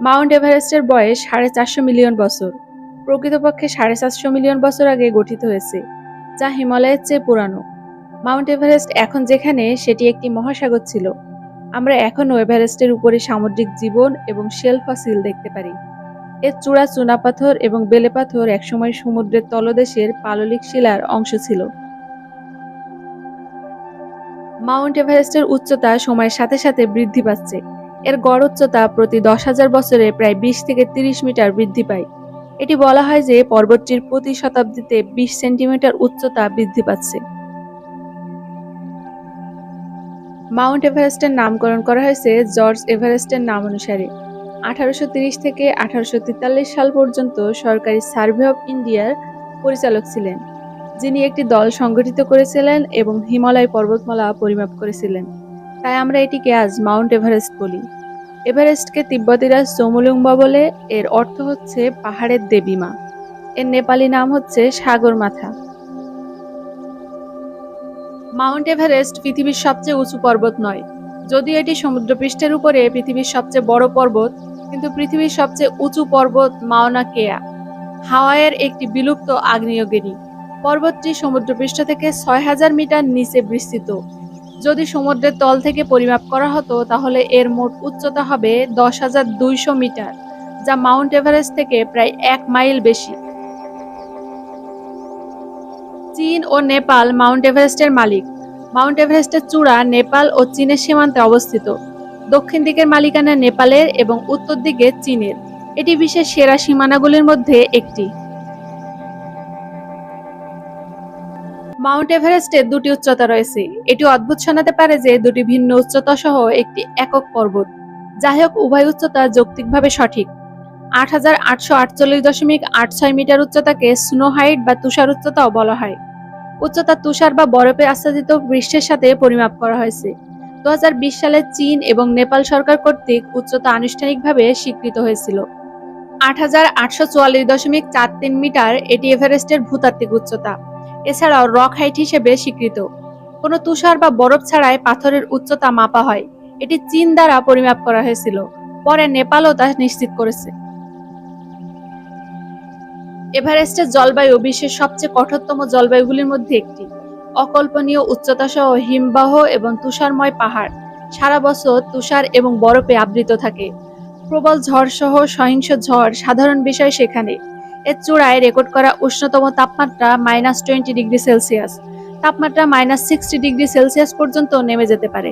Mount এভারেস্টের বয়স সাড়ে চারশো মিলিয়ন বছর। প্রকৃতপক্ষে সাড়ে চারশো মিলিয়ন বছর আগে গঠিত হয়েছে, যা হিমালয়ের চেয়ে পুরানো। মাউন্ট এভারেস্ট এখন যেখানে, সেটি একটি মহাসাগর ছিল। আমরা এখনও এভারেস্টের উপরে সামুদ্রিক জীবন এবং শেল ফসিল দেখতে পারি। এর চূড়া চুনাপাথর এবং বেলে পাথর একসময় সমুদ্রের তলদেশের পাললিক শিলার অংশ ছিল। মাউন্ট এভারেস্টের উচ্চতা সময়ের সাথে সাথে বৃদ্ধি পাচ্ছে। এর গড় উচ্চতা প্রতি দশ হাজার বছরে প্রায় বিশ থেকে তিরিশ মিটার বৃদ্ধি পায়। এটি বলা হয় যে পর্বতটির প্রতি শতাব্দীতে বিশ সেন্টিমিটার উচ্চতা বৃদ্ধি পাচ্ছে। মাউন্ট এভারেস্টের নামকরণ করা হয়েছে জর্জ এভারেস্টের নাম অনুসারে। আঠারোশো তিরিশ থেকে আঠারোশো তেতাল্লিশ সাল পর্যন্ত সরকারি সার্ভে অফ ইন্ডিয়ার পরিচালক ছিলেন, যিনি একটি দল সংগঠিত করেছিলেন এবং হিমালয় পর্বতমালা পরিমাপ করেছিলেন। তাই আমরা এটিকে আজ মাউন্ট এভারেস্ট বলি। এভারেস্টকে তিব্বতীরা চমুলুংবা বলে, এর অর্থ হচ্ছে পাহাড়ের দেবী মা এর নেপালি নাম হচ্ছে সাগর মাথা মাউন্ট এভারেস্ট পৃথিবীর সবচেয়ে উঁচু পর্বত নয়। যদিও এটি সমুদ্রপৃষ্ঠের উপরে পৃথিবীর সবচেয়ে বড় পর্বত, কিন্তু পৃথিবীর সবচেয়ে উঁচু পর্বত মাওনা কেয়া, হাওয়াইয়ের একটি বিলুপ্ত আগ্নেয়গিরি। পর্বতটি সমুদ্রপৃষ্ঠ থেকে ছয় হাজার মিটার নিচে বিস্তৃত। যদি সমুদ্রের তল থেকে পরিমাপ করা হতো, তাহলে এর মোট উচ্চতা হবে দশ হাজার দুইশো মিটার, যা মাউন্ট এভারেস্ট থেকে প্রায় এক মাইল বেশি। চীন ও নেপাল মাউন্ট এভারেস্টের মালিক। মাউন্ট এভারেস্টের চূড়া নেপাল ও চীনের সীমান্তে অবস্থিত। দক্ষিণ দিকের মালিকানা নেপালের এবং উত্তর দিকে চীনের। এটি বিশ্বের সেরা সীমানাগুলির মধ্যে একটি। মাউন্ট এভারেস্টের দুটি উচ্চতা রয়েছে। এটি অদ্ভুত শোনাতে পারে যে দুটি ভিন্ন উচ্চতা সহ একটি একক পর্বত। যাই হোক, উভয় উচ্চতা যৌক্তিকভাবে সঠিক। আট হাজার আটশো আটচল্লিশ দশমিক আট ছয় মিটার উচ্চতাকে স্নো হাইট বা তুষার উচ্চতাও বলা হয়। উচ্চতা তুষার বা বরফে আচ্ছাদিত পৃষ্ঠের সাথে পরিমাপ করা হয়েছে। দু হাজার বিশ সালে চীন এবং নেপাল সরকার কর্তৃক উচ্চতা আনুষ্ঠানিকভাবে স্বীকৃত হয়েছিল। আট হাজার আটশো চুয়াল্লিশ দশমিক চার তিন মিটার এটি এভারেস্টের ভূতাত্ত্বিক উচ্চতা। এছাড়াও রক হাইট হিসেবে স্বীকৃত। কোনো তুষার বা বরফ ছাড়াই পাথরের উচ্চতা মাপা হয়। এটি চীন দ্বারা পরিমাপ করা হয়েছিল। পরে নেপালও তা নিশ্চিত করেছে। এভারেস্টের জলবায়ু বিশ্বের সবচেয়ে কঠোরতম জলবায়ুগুলির মধ্যে একটি। অকল্পনীয় উচ্চতা সহ হিমবাহ এবং তুষারময় পাহাড়। সারা বছর তুষার এবং বরফে আবৃত থাকে। প্রবল ঝড় সহ সহিংস ঝড় সাধারণ বিষয় সেখানে। এর চূড়ায় রেকর্ড করা উষ্ণতম তাপমাত্রা মাইনাস টোয়েন্টি ডিগ্রি সেলসিয়াস তাপমাত্রা মাইনাস সিক্সটি ডিগ্রি সেলসিয়াস পর্যন্ত নেমে যেতে পারে।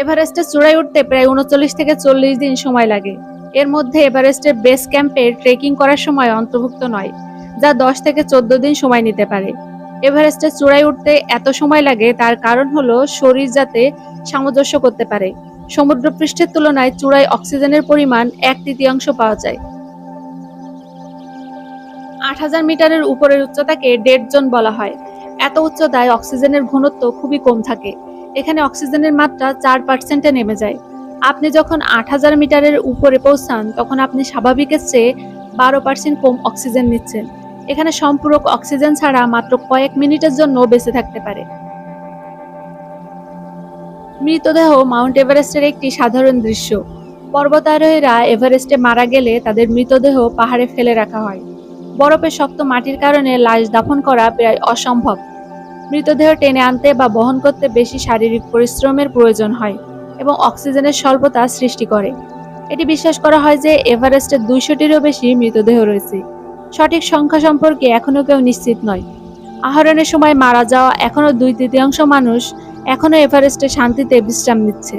এভারেস্টের চূড়ায় উঠতে প্রায় উনচল্লিশ থেকে চল্লিশ দিন সময় লাগে। এর মধ্যে এভারেস্টের বেস ক্যাম্পে ট্রেকিং করার সময় অন্তর্ভুক্ত নয়, যা দশ থেকে চোদ্দ দিন সময় নিতে পারে। এভারেস্টের চূড়ায় উঠতে এত সময় লাগে, তার কারণ হলো শরীর যাতে সামঞ্জস্য করতে পারে। সমুদ্রপৃষ্ঠের তুলনায় চূড়ায় অক্সিজেনের পরিমাণ এক তৃতীয়াংশ পাওয়া যায়। আট হাজার মিটারের উপরের উচ্চতাকে ডেড জোন বলা হয়। এত উচ্চতায় অক্সিজেনের ঘনত্ব খুবই কম থাকে। এখানে অক্সিজেনের মাত্রা চার পার্সেন্টে নেমে যায়। আপনি যখন আট হাজার মিটারের উপরে পৌঁছান, তখন আপনি স্বাভাবিকের চেয়ে বারো পার্সেন্ট কম অক্সিজেন নিচ্ছেন। এখানে সম্পূরক অক্সিজেন ছাড়া মাত্র কয়েক মিনিটের জন্য বেঁচে থাকতে পারে। মৃতদেহ মাউন্ট এভারেস্টের একটি সাধারণ দৃশ্য। পর্বতারোহীরা এভারেস্টে মারা গেলে তাদের মৃতদেহ পাহাড়ে ফেলে রাখা হয়। বরফে শক্ত মাটির কারণে লাশ দাফন করা প্রায় অসম্ভব। মৃতদেহ টেনে আনতে বা বহন করতে বেশি শারীরিক পরিশ্রমের প্রয়োজন হয় এবং অক্সিজেনের স্বল্পতা সৃষ্টি করে। এটি বিশ্বাস করা হয় যে এভারেস্টের দুইশোটিরও বেশি মৃতদেহ রয়েছে। সঠিক সংখ্যা সম্পর্কে এখনও কেউ নিশ্চিত নয়। আহরণের সময় মারা যাওয়া এখনও দুই তৃতীয়াংশ মানুষ এখনও এভারেস্টে শান্তিতে বিশ্রাম নিচ্ছে।